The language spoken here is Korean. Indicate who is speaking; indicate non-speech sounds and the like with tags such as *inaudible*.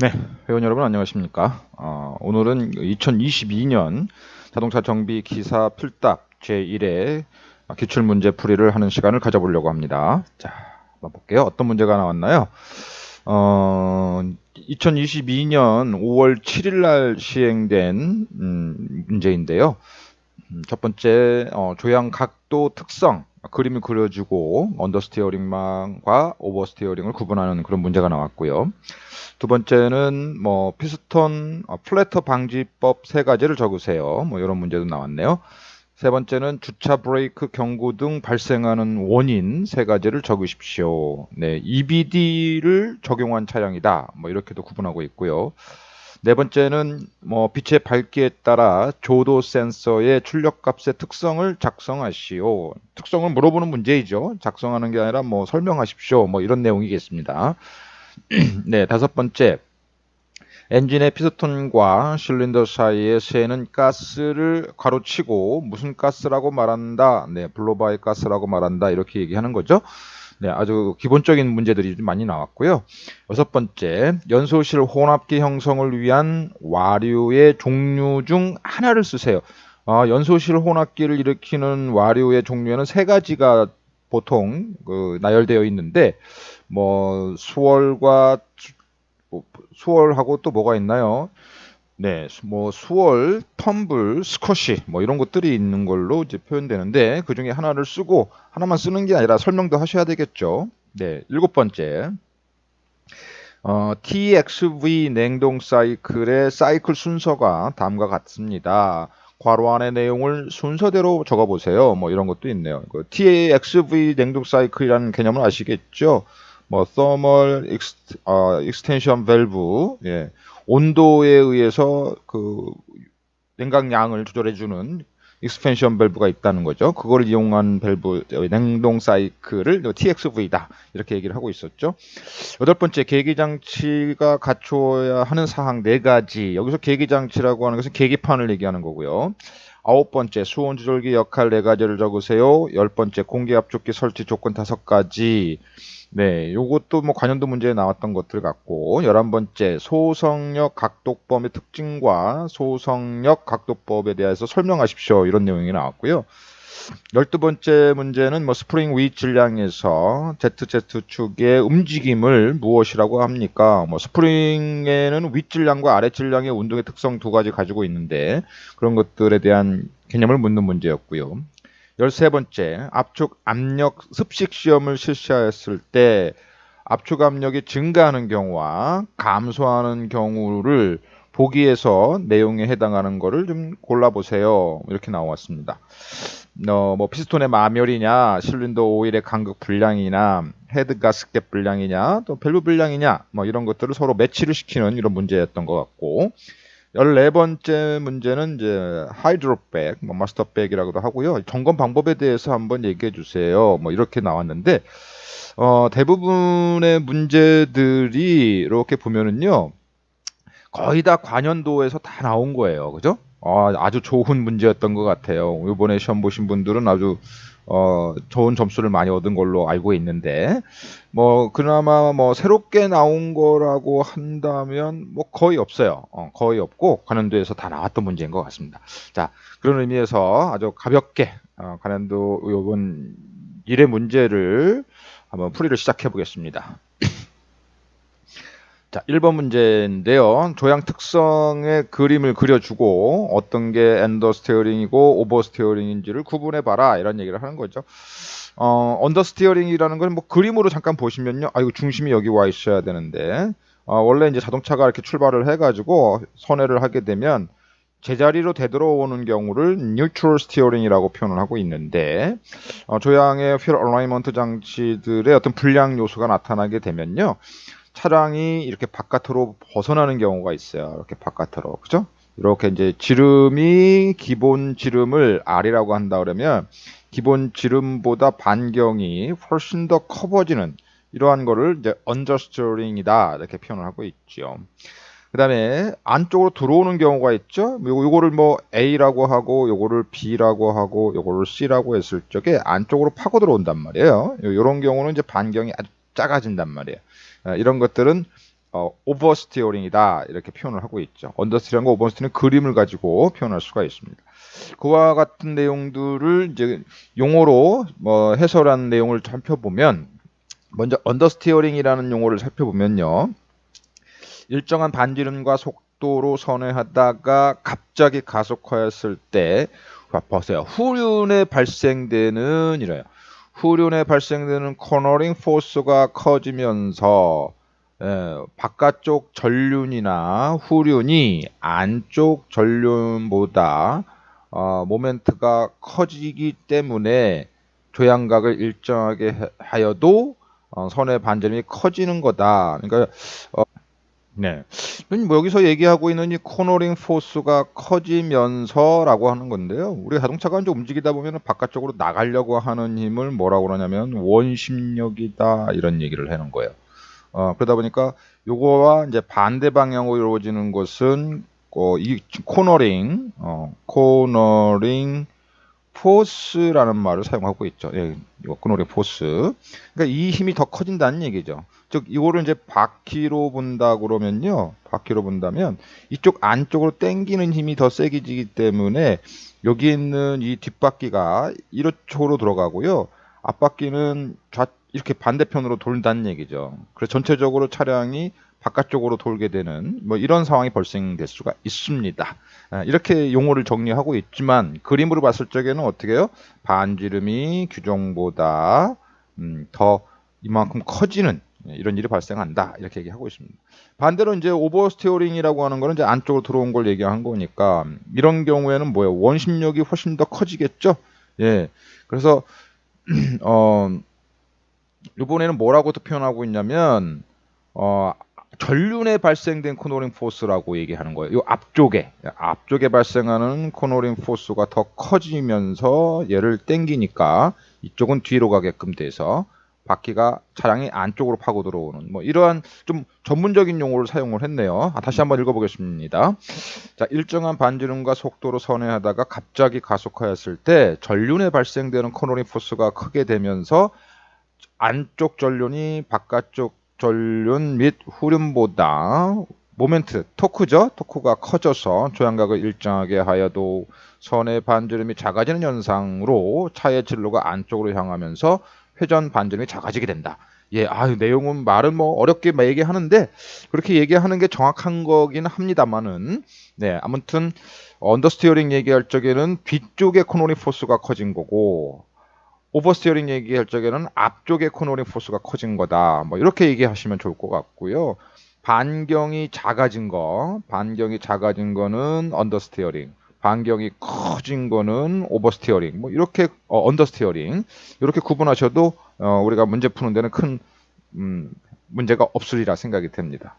Speaker 1: 네, 회원 여러분 안녕하십니까? 어, 오늘은 2022년 자동차 정비 기사 필답 제1회 기출 문제 풀이를 하는 시간을 가져보려고 합니다. 자, 한번 볼게요. 어떤 문제가 나왔나요? 어, 2022년 5월 7일 날 시행된 음, 문제인데요. 음, 첫 번째 어, 조향 각도 특성 그림을 그려주고 언더스티어링망과 오버스티어링을 구분하는 그런 문제가 나왔고요. 두 번째는 뭐 피스톤 어, 플래터 방지법 세 가지를 적으세요. 뭐 이런 문제도 나왔네요. 세 번째는 주차 브레이크 경고 등 발생하는 원인 세 가지를 적으십시오. 네, EBD를 적용한 차량이다. 뭐 이렇게도 구분하고 있고요. 네 번째는 뭐 빛의 밝기에 따라 조도 센서의 출력값의 특성을 작성하시오. 특성을 물어보는 문제이죠. 작성하는 게 아니라 뭐 설명하십시오. 뭐 이런 내용이겠습니다. *clears throat* 네, 다섯 번째. 엔진의 피스톤과 실린더 사이에 새는 가스를 가로치고 무슨 가스라고 말한다. 네, 블로바의 가스라고 말한다. 이렇게 얘기하는 거죠. 네, 아주 기본적인 문제들이 좀 많이 나왔고요. 여섯 번째, 연소실 혼합기 형성을 위한 와류의 종류 중 하나를 쓰세요. 아, 연소실 혼합기를 일으키는 와류의 종류에는 세 가지가 보통 그 나열되어 있는데 뭐 수월과 뭐, 수월하고 또 뭐가 있나요? 네, 뭐 수월, 텀블, 스쿼시 뭐 이런 것들이 있는 걸로 이제 표현되는데 그 중에 하나를 쓰고 하나만 쓰는 게 아니라 설명도 하셔야 되겠죠. 네, 일곱 번째. 어, TXV 냉동 사이클의 사이클 순서가 다음과 같습니다. 괄호 안의 내용을 순서대로 적어보세요. 뭐 이런 것도 있네요. 그 TXV 냉동 사이클이라는 개념을 아시겠죠? 뭐 thermal extension valve, 예, 온도에 의해서 그 냉각량을 조절해주는 익스펜션 밸브가 있다는 거죠. 그걸 이용한 밸브 냉동 사이클을 TXV다 이렇게 얘기를 하고 있었죠. 여덟 번째 계기 장치가 갖춰야 하는 사항 네 가지. 여기서 계기 장치라고 하는 것은 계기판을 얘기하는 거고요. 아홉 번째 수온 조절기 역할 네 가지를 적으세요. 열 번째 공기 압축기 설치 조건 다섯 가지. 네, 요것도 뭐 관련도 문제에 나왔던 것들 같고, 열한 번째 소성력 각도법의 특징과 소성력 각도법에 대해서 설명하십시오. 이런 내용이 나왔고요. 열두 번째 문제는 뭐 스프링 위 질량에서 ZZ 축의 움직임을 무엇이라고 합니까? 뭐 스프링에는 위 질량과 아래 질량의 운동의 특성 두 가지 가지고 있는데 그런 것들에 대한 개념을 묻는 문제였고요. 열세 번째, 압축 압력 습식 시험을 실시하였을 때 압축 압력이 증가하는 경우와 감소하는 경우를 보기에서 내용에 해당하는 거를 좀 골라보세요. 이렇게 나왔습니다. 어, 뭐 피스톤의 마멸이냐, 실린더 오일의 간극 분량이나 헤드 가스켓 분량이냐, 또 밸브 분량이냐, 뭐 이런 것들을 서로 매치를 시키는 이런 문제였던 것 같고, 열네 번째 문제는 이제 하이드로백, 뭐 마스터백이라고도 하고요. 점검 방법에 대해서 한번 얘기해 주세요. 뭐 이렇게 나왔는데 어, 대부분의 문제들이 이렇게 보면은요. 거의 다 관연도에서 다 나온 거예요. 그죠? 어, 아주 좋은 문제였던 것 같아요. 이번에 시험 보신 분들은 아주 어, 좋은 점수를 많이 얻은 걸로 알고 있는데, 뭐, 그나마 뭐, 새롭게 나온 거라고 한다면, 뭐, 거의 없어요. 어, 거의 없고, 관련도에서 다 나왔던 문제인 것 같습니다. 자, 그런 의미에서 아주 가볍게, 어, 관련도 요번 일의 문제를 한번 풀이를 시작해 보겠습니다. 자, 1번 문제인데요. 조향 특성의 그림을 그려주고 어떤 게 엔더 스티어링이고 오버 스티어링인지를 구분해 봐라 이런 얘기를 하는 거죠. 어, 언더 스티어링이라는 건 뭐 그림으로 잠깐 보시면요. 아, 이거 중심이 여기 와 있어야 되는데 어, 원래 이제 자동차가 이렇게 출발을 해 가지고 선회를 하게 되면 제자리로 되돌아오는 경우를 neutral steering이라고 표현을 하고 있는데 어, 조향의 휠 얼라이먼트 장치들의 어떤 불량 요소가 나타나게 되면요. 차량이 이렇게 바깥으로 벗어나는 경우가 있어요. 이렇게 바깥으로. 그죠? 이렇게 이제 지름이 기본 지름을 R이라고 한다 그러면 기본 지름보다 반경이 훨씬 더 커버지는 이러한 거를 이제 언저스터링이다 이렇게 표현을 하고 있죠. 그 다음에 안쪽으로 들어오는 경우가 있죠. 요거를 뭐 A라고 하고 요거를 B라고 하고 요거를 C라고 했을 적에 안쪽으로 파고 들어온단 말이에요. 요런 경우는 이제 반경이 아주 작아진단 말이에요. 어, 이런 것들은 어, 오버스티어링이다 이렇게 표현을 하고 있죠. 언더스티어링과 오버스티어링 그림을 가지고 표현할 수가 있습니다. 그와 같은 내용들을 이제 용어로 뭐 해설한 내용을 살펴보면 먼저 언더스티어링이라는 용어를 살펴보면요. 일정한 반지름과 속도로 선회하다가 갑자기 가속화했을 때 봐, 보세요. 후륜에 발생되는 이래요. 후륜에 발생되는 코너링 포스가 커지면서 에, 바깥쪽 전륜이나 후륜이 안쪽 전륜보다 어, 모멘트가 커지기 때문에 조향각을 일정하게 해- 하여도 어, 선의 반전이 커지는 거다. 그러니까 어, 네. 뭐 여기서 얘기하고 있는 이 코너링 포스가 커지면서라고 하는 건데요. 우리 자동차가 이제 움직이다 보면 바깥쪽으로 나가려고 하는 힘을 뭐라고 그러냐면 원심력이다 이런 얘기를 하는 거예요. 어, 그러다 보니까 요거와 이제 반대 방향으로 이루어지는 것은 어, 이 코너링, 어, 코너링 포스라는 말을 사용하고 있죠. 예, 코너링 포스. 그러니까 이 힘이 더 커진다는 얘기죠. 즉 이거를 이제 바퀴로 본다 그러면요. 바퀴로 본다면 이쪽 안쪽으로 당기는 힘이 더 세지기 때문에 여기 있는 이 뒷바퀴가 이쪽으로 들어가고요. 앞바퀴는 좌 이렇게 반대편으로 돌다는 얘기죠. 그래서 전체적으로 차량이 바깥쪽으로 돌게 되는 뭐 이런 상황이 발생될 수가 있습니다. 아, 이렇게 용어를 정리하고 있지만 그림으로 봤을 적에는 어떻게 해요? 반지름이 규정보다 음, 더 이만큼 커지는 예, 이런 일이 발생한다 이렇게 얘기하고 있습니다. 반대로 이제 오버스티어링이라고 하는 거는 이제 안쪽으로 들어온 걸 얘기한 거니까 이런 경우에는 뭐예요? 원심력이 훨씬 더 커지겠죠. 예, 그래서 *clears throat* 어 이번에는 뭐라고 또 표현하고 있냐면 어 전륜에 발생된 코너링 포스라고 얘기하는 거예요. 이 앞쪽에 앞쪽에 발생하는 코너링 포스가 더 커지면서 얘를 땡기니까 이쪽은 뒤로 가게끔 돼서 바퀴가 차량이 안쪽으로 파고 들어오는 뭐 이러한 좀 전문적인 용어를 사용을 했네요. 아, 다시 한번 읽어보겠습니다. 자, 일정한 반지름과 속도로 선회하다가 갑자기 가속하였을 때 전륜에 발생되는 코너링 포스가 크게 되면서 안쪽 전륜이 바깥쪽 전륜 및 후륜보다 모멘트 토크죠. 토크가 커져서 조향각을 일정하게 하여도 선의 반지름이 작아지는 현상으로 차의 진로가 안쪽으로 향하면서 회전 반지름이 작아지게 된다. 예, 아 내용은 말은 뭐 어렵게 막 얘기하는데 그렇게 얘기하는 게 정확한 거긴 합니다만은 네 아무튼 언더스티어링 얘기할 적에는 뒤쪽에 코너링 포스가 커진 거고 오버스티어링 얘기할 적에는 앞쪽에 코너링 포스가 커진 거다. 뭐 이렇게 얘기하시면 좋을 것 같고요. 반경이 작아진 거, 반경이 작아진 거는 언더스티어링, 반경이 커진 거는 오버스티어링, 뭐 이렇게 어, 언더스티어링 이렇게 구분하셔도 어, 우리가 문제 푸는 데는 큰 음, 문제가 없으리라 생각이 됩니다.